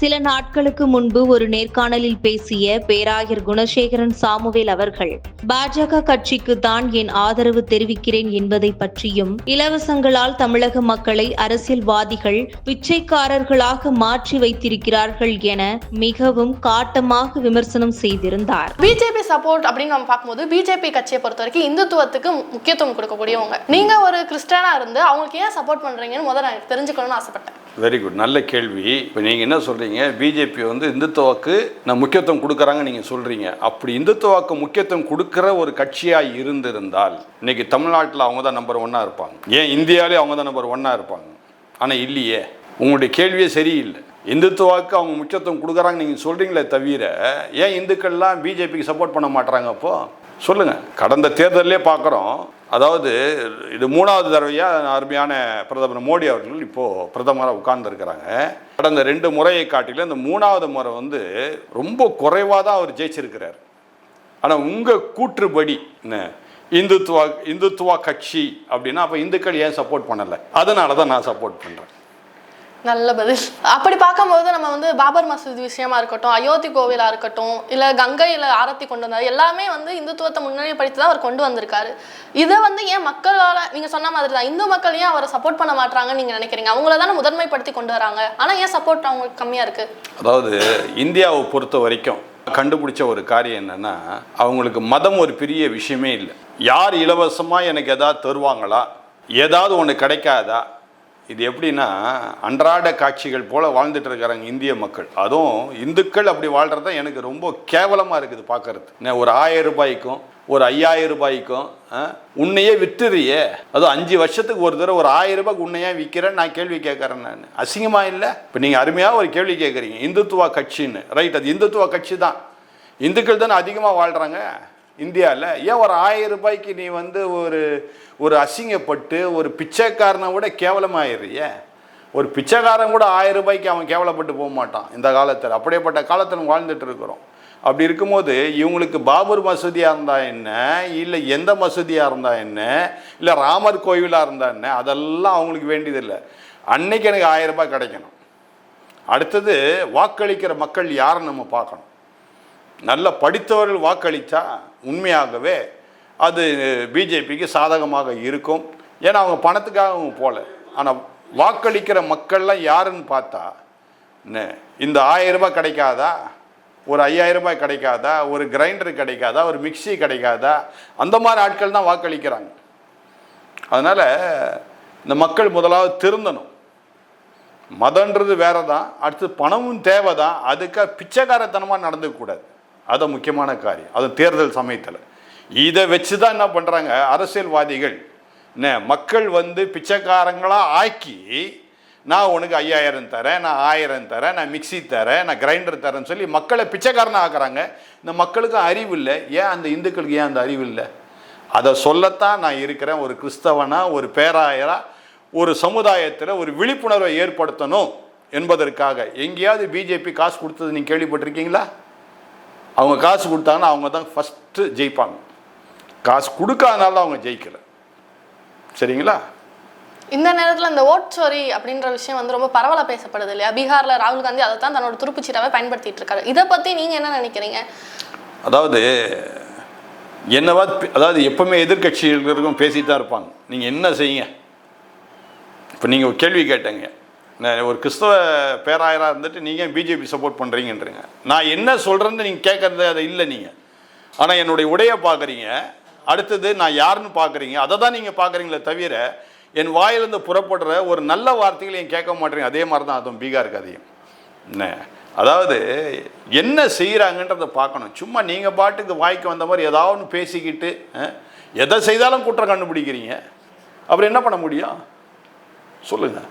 சில நாட்களுக்கு முன்பு ஒரு நேர்காணலில் பேசிய பேராயர் குணசேகரன் சாமுவேல் அவர்கள் பாஜக கட்சிக்கு தான் என் ஆதரவு தெரிவிக்கிறேன் என்பதை பற்றியும் இலவசங்களால் தமிழக மக்களை அரசியல்வாதிகள் பிச்சைக்காரர்களாக மாற்றி வைத்திருக்கிறார்கள் என மிகவும் காட்டமாக விமர்சனம் செய்திருந்தார். பிஜேபி சப்போர்ட் அப்படின்னு நம்ம பார்க்கும்போது பிஜேபி கட்சியை பொறுத்த வரைக்கும் இந்துத்துவத்துக்கு முக்கியத்துவம் கொடுக்கக்கூடியவங்க. நீங்க ஒரு கிறிஸ்டியனா இருந்து அவங்களுக்கு ஏன் சப்போர்ட் பண்றீங்கன்னு முதல்ல தெரிஞ்சுக்கணும்னு ஆசைப்பட்டேன். வெரி குட் நல்ல கேள்வி. இப்போ நீங்கள் என்ன சொல்கிறீங்க பிஜேபி வந்து இந்துத்துவாக்கு நான் முக்கியத்துவம் கொடுக்குறாங்க நீங்கள் சொல்கிறீங்க அப்படி இந்துத்துவாக்கு முக்கியத்துவம் கொடுக்குற ஒரு கட்சியாக இருந்திருந்தால் இன்றைக்கி தமிழ்நாட்டில் அவங்க தான் நம்பர் ஒன்னாக இருப்பாங்க. ஏன் இந்தியாவிலே அவங்க தான் நம்பர் ஒன்னாக இருப்பாங்க? ஆனால் இல்லையே. உங்களுடைய கேள்வியே சரியில்லை. இந்துத்துவாக்கு அவங்க முக்கியத்துவம் கொடுக்குறாங்க நீங்கள் சொல்கிறீங்களே தவிர ஏன் இந்துக்கள்லாம் பிஜேபிக்கு சப்போர்ட் பண்ண மாட்டுறாங்க அப்போது சொல்லுங்கள் கடந்த தேர்தலே பார்க்குறோம். அதாவது இது மூணாவது தடவையாக அருமையான பிரதமர் மோடி அவர்கள் இப்போது பிரதமராக உட்கார்ந்துருக்கிறாங்க. கடந்த ரெண்டு முறையை காட்டிலும் இந்த மூணாவது முறை வந்து ரொம்ப குறைவாக தான் அவர் ஜெயிச்சிருக்கிறார். ஆனால் உங்கள் கூற்றுப்படி என்ன? இந்துத்துவா இந்துத்துவா கட்சி அப்படின்னா அப்போ இந்துக்கள் ஏன் சப்போர்ட் பண்ணலை? அதனால தான் நான் சப்போர்ட் பண்ணுறேன் நல்ல பதில். அப்படி பார்க்கும்போது நம்ம வந்து பாபர் மசூதி விஷயமா இருக்கட்டும் அயோத்தி கோவிலா இருக்கட்டும் இல்ல கங்கையில ஆரத்தி கொண்டு வந்தார் எல்லாமே வந்து இந்துத்துவத்தை முன்னணிப்படுத்தி தான் அவர் கொண்டு வந்திருக்காரு. இதை வந்து ஏன் மக்களால நீங்க சொன்ன மாதிரி தான் இந்து மக்கள் ஏன் அவரை சப்போர்ட் பண்ண மாட்டாங்கன்னு நீங்க நினைக்கிறீங்க? அவங்கள தானே முதன்மைப்படுத்தி கொண்டு வராங்க. ஆனா ஏன் சப்போர்ட் அவங்களுக்கு கம்மியா இருக்கு? அதாவது இந்தியாவை பொறுத்த வரைக்கும் கண்டுபிடிச்ச ஒரு காரியம் என்னன்னா அவங்களுக்கு மதம் ஒரு பெரிய விஷயமே இல்லை. யார் இலவசமாக எனக்கு எதாவது தருவாங்களா? ஏதாவது ஒன்று கிடைக்காதா? இது எப்படின்னா அன்றாட காட்சிகள் போல் வாழ்ந்துட்டு இருக்கிறாங்க இந்திய மக்கள். அதுவும் இந்துக்கள் அப்படி வாழ்றது எனக்கு ரொம்ப கேவலமாக இருக்குது பார்க்கறது ஒரு ஆயிரம் ரூபாய்க்கும் ஒரு ஐயாயிரம் ரூபாய்க்கும் உன்னையே விற்றுறியே அதுவும் அஞ்சு வருஷத்துக்கு ஒரு தடவை ஒரு ஆயிரம் ரூபாய்க்கு உன்னையே விற்கிறேன் நான் கேள்வி கேட்குறேன் நான். அசிங்கமாக இல்லை? இப்போ நீங்கள் அருமையாக ஒரு கேள்வி கேட்குறீங்க. இந்துத்துவா கட்சின்னு. ரைட் அது இந்துத்துவா கட்சி தான். இந்துக்கள் தானே அதிகமாக வாழ்கிறாங்க இந்தியாவில் ஏன் ஒரு ஆயிரம் ரூபாய்க்கு நீ வந்து ஒரு ஒரு அசிங்கப்பட்டு ஒரு பிச்சைக்காரனை விட கேவலமாயிடுறிய ஒரு பிச்சைக்காரன் கூட ஆயிரம் ரூபாய்க்கு அவன் கேவலப்பட்டு போக மாட்டான் இந்த காலத்தில். அப்படியேப்பட்ட காலத்தில் வாழ்ந்துட்டு இருக்கிறோம். அப்படி இருக்கும்போது இவங்களுக்கு பாபர் மசூதியாக இருந்தால் என்ன? இல்லை எந்த மசூதியாக இருந்தால் என்ன? இல்லை ராமர் கோவிலாக இருந்தால் என்ன? அதெல்லாம் அவங்களுக்கு வேண்டியதில்லை. அன்னைக்கு எனக்கு ஆயிரம் ரூபாய் கிடைக்கணும். அடுத்தது வாக்களிக்கிற மக்கள் யாரை நம்ம பார்க்கணும். நல்ல படித்தவர்கள் வாக்களித்தா உண்மையாகவே அது பிஜேபிக்கு சாதகமாக இருக்கும். ஏன்னா அவங்க பணத்துக்காக அவங்க போகல ஆனால் வாக்களிக்கிற மக்கள்லாம் யாருன்னு பார்த்தா இந்த ஆயிரம் ரூபாய் கிடைக்காதா? ஒரு ஐயாயிரம் ரூபாய் கிடைக்காதா? ஒரு கிரைண்டர் கிடைக்காதா? ஒரு மிக்ஸி கிடைக்காதா? அந்த மாதிரி ஆட்கள் தான் வாக்களிக்கிறாங்க. அதனால் இந்த மக்கள் முதலாவது திருந்தணும். மதன்றது வேறு தான் அடுத்து பணமும் தேவை தான் அதுக்காக பிச்சைக்காரத்தனமாக நடந்துக்கூடாது அது முக்கியமான காரியம். அது தேர்தல் சமயத்தில். இதை வச்சு தான் என்ன பண்ணுறாங்க அரசியல்வாதிகள். என்ன மக்கள் வந்து பிச்சைக்காரங்களாக ஆக்கி நான் உனக்கு ஐயாயிரம் தரேன் நான் ஆயிரம் தரேன் நான் மிக்சி தரேன் நான் கிரைண்டர் தரேன்னு சொல்லி மக்களை பிச்சைக்காரனாக ஆக்குறாங்க. இந்த மக்களுக்கும் அறிவு இல்லை. ஏன் அந்த இந்துக்களுக்கு ஏன் அந்த அறிவு இல்லை? அதை சொல்லத்தான் நான் இருக்கிறேன். ஒரு கிறிஸ்தவனாக ஒரு பேராயராக ஒரு சமுதாயத்தில் ஒரு விழிப்புணர்வை ஏற்படுத்தணும் என்பதற்காக. எங்கேயாவது பிஜேபி காசு கொடுத்தது நீங்கள் கேள்விப்பட்டிருக்கீங்களா? அவங்க காசு கொடுத்தாங்கன்னா அவங்க தான் ஃபஸ்ட்டு ஜெயிப்பாங்க. காசு கொடுக்காதனால தான் அவங்க ஜெயிக்கலை. சரிங்களா? இந்த நேரத்துல இந்த ஓட் சோரி அப்படின்ற விஷயம் வந்து ரொம்ப பரவலா பேசப்படுது இல்லையா? பீகார்ல ராகுல் காந்தி அதை தான் தன்னோட துருப்புச்சீட்டாவே பயன்படுத்திட்டு இருக்காரு. இதை பத்தி நீங்க என்ன நினைக்கிறீங்க? அதாவது என்னவா அதாவது எப்பவுமே எதிர்க்கட்சிகளுக்கும் பேசிட்டு தான் இருப்பாங்க. நீங்கள் என்ன செய்யுங்க? இப்போ நீங்கள் ஒரு கேள்வி கேட்டீங்க. ஒரு கிறிஸ்தவ பேராயராக இருந்துட்டு நீங்கள் பிஜேபி சப்போர்ட் பண்ணுறீங்கன்றீங்க நான் என்ன சொல்கிறேன்னு நீங்கள் கேட்குறது அதை இல்லை நீங்கள் ஆனால் என்னுடைய உடையை பார்க்குறீங்க. அடுத்தது நான் யாருன்னு பார்க்குறீங்க. அதை தான் நீங்கள் பார்க்குறீங்களே தவிர என் வாயிலிருந்து புறப்படுற ஒரு நல்ல வார்த்தைகளை நீங்கள் கேட்க மாட்டேங்க? அதே மாதிரி தான் அதுவும் பீகார் அதையும் என்ன அதாவது என்ன செய்கிறாங்கன்றதை பார்க்கணும். சும்மா நீங்கள் பாட்டுக்கு வாய்க்கு வந்த மாதிரி ஏதாவது ஒன்று பேசிக்கிட்டு எதை செய்தாலும் குற்றம் கண்டுபிடிக்கிறீங்க. அப்புறம் என்ன பண்ண முடியும்? சொல்லுங்கள்